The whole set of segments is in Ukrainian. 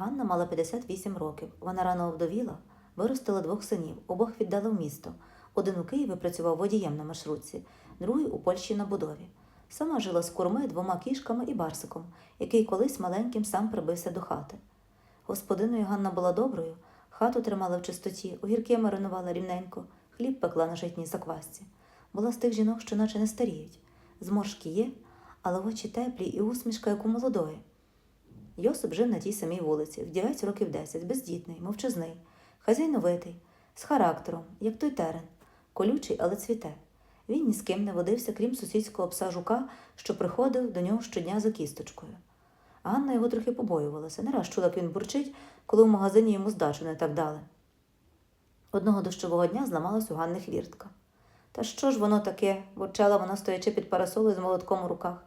Ганна мала 58 років. Вона рано овдовіла, виростила двох синів, обох віддала в місто. Один у Києві працював водієм на маршрутці, другий у Польщі на будові. Сама жила з курми, двома кішками і барсиком, який колись маленьким сам прибився до хати. Господиною Ганна була доброю, хату тримала в чистоті, огірки маринувала рівненько, хліб пекла на житній заквасці. Була з тих жінок, що наче не старіють. Зморшки є, але очі теплі і усмішка, як у молодої. Йосип жив на тій самій вулиці, вдівець років десять, бездітний, мовчазний, хазяйновитий, з характером, як той терен, колючий, але цвіте. Він ні з ким не водився, крім сусідського пса жука, що приходив до нього щодня за кісточкою. Ганна його трохи побоювалася, не раз чула, як він бурчить, коли в магазині йому здачу не так дали. Одного дощового дня зламалась у Ганни хвіртка. Та що ж воно таке? бурчала вона, стоячи під парасолою з молотком у руках.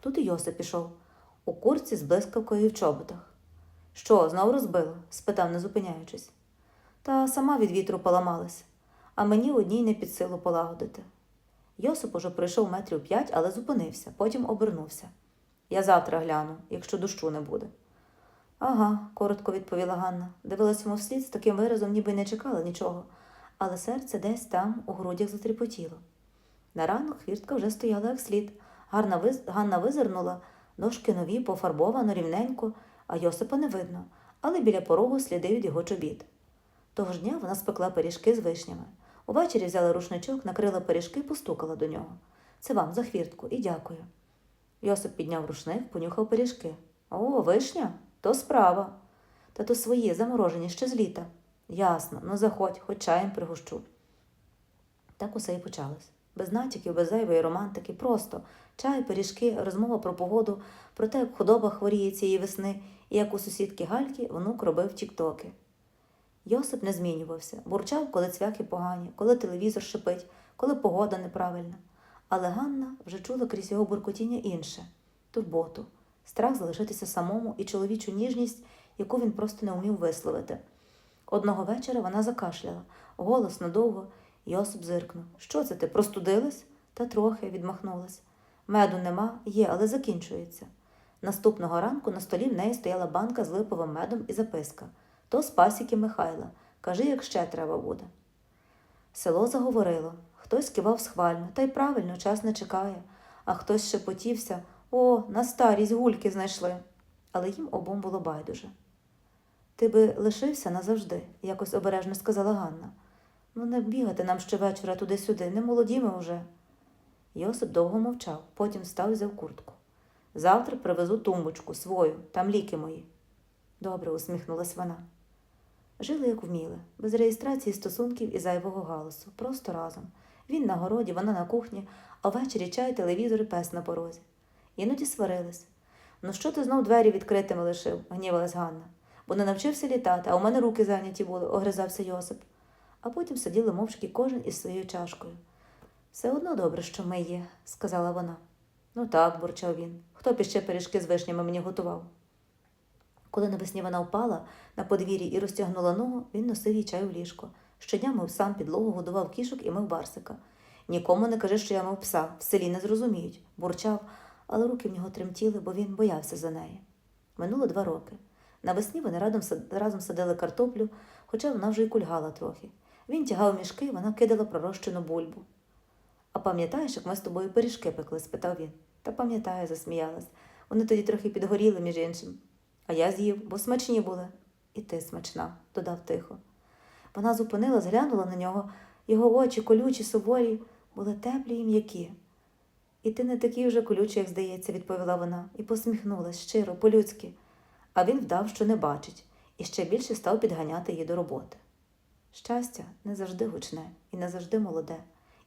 Тут і Йосип пішов, у курці з блискавкою в чоботах. Що, знов розбила? спитав, не зупиняючись. Та сама від вітру поламалась, а мені одній не під силу полагодити. Йосип уже пройшов метрів п'ять, але зупинився, потім обернувся. Я завтра гляну, якщо дощу не буде. Ага, коротко відповіла Ганна. Дивилась йому вслід з таким виразом, ніби не чекала нічого, але серце десь там у грудях затріпотіло. На ранок хвіртка вже стояла як слід. Гарна виз... Ганна визирнула, ножки нові, пофарбовано, рівненько, а Йосипа не видно, але біля порогу сліди від його чобіт. Того ж дня вона спекла пиріжки з вишнями. Увечері взяла рушничок, накрила пиріжки і постукала до нього. Це вам за хвіртку і дякую. Йосип підняв рушник, понюхав пиріжки. О, вишня? То справа. Та то свої, заморожені ще з літа. Ясно, ну заходь, хоч чаєм пригощу. Так усе і почалось. Без натяків, без зайвої романтики, просто чай, пиріжки, розмова про погоду, про те, як худоба хворіє цієї весни, і як у сусідки Гальки внук робив тіктоки. Йосип не змінювався, бурчав, коли цвяхи погані, коли телевізор шипить, коли погода неправильна. Але Ганна вже чула крізь його буркотіння інше турботу, страх залишитися самому і чоловічу ніжність, яку він просто не вмів висловити. Одного вечора вона закашляла, голосно, довго. Йосип зиркнув. Що це ти, простудилась? Та трохи відмахнулась. Меду нема, є, але закінчується. Наступного ранку на столі в неї стояла банка з липовим медом і записка то з пасіки Михайла. Кажи, як ще треба буде. Село заговорило, хтось кивав схвально, та й правильно, час не чекає, а хтось шепотівся о, на старість гульки знайшли. Але їм обом було байдуже. Ти би лишився назавжди, якось обережно сказала Ганна. Ну, не бігати нам щовечора туди-сюди, не молоді ми вже. Йосип довго мовчав, потім встав і взяв куртку. Завтра привезу тумбочку свою, там ліки мої. Добре, усміхнулась вона. Жили, як вміли, без реєстрації стосунків і зайвого галасу, просто разом. Він на городі, вона на кухні, а ввечері чай, телевізор і пес на порозі. Іноді сварились. Ну що ти знов двері відкритими лишив? гнівалась Ганна. Бо не навчився літати, а у мене руки зайняті були, огризався Йосип. А потім сиділи мовчки кожен із своєю чашкою. Все одно добре, що ми є, сказала вона. Ну так, бурчав він. Хто б іще пиріжки з вишнями мені готував? Коли навесні вона впала на подвір'ї і розтягнула ногу, він носив їй чай у ліжко. Щодня мив сам підлогу, годував кішок і мив барсика. Нікому не кажи, що я мив пса, в селі не зрозуміють, бурчав, але руки в нього тремтіли, бо він боявся за неї. Минуло два роки. Навесні вони разом садили картоплю, хоча вона вже й кульгала трохи. Він тягав мішки, вона кидала пророщену бульбу. А пам'ятаєш, як ми з тобою пиріжки пекли? спитав він. Та пам'ятаю, засміялась. Вони тоді трохи підгоріли, між іншим. А я з'їв, бо смачні були. І ти смачна, додав тихо. Вона зупинилась, глянула на нього, його очі, колючі, суворі, були теплі і м'які. І ти не такий вже колючий, як здається, відповіла вона, і посміхнулась щиро, по-людськи. А він вдав, що не бачить, і ще більше став підганяти її до роботи. Щастя не завжди гучне і не завжди молоде.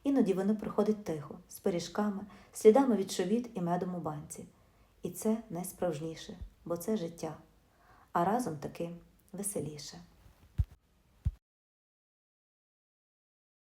Іноді воно приходить тихо, з пиріжками, слідами від шовіт і медом у банці. І це найсправжніше, бо це життя, а разом таки веселіше.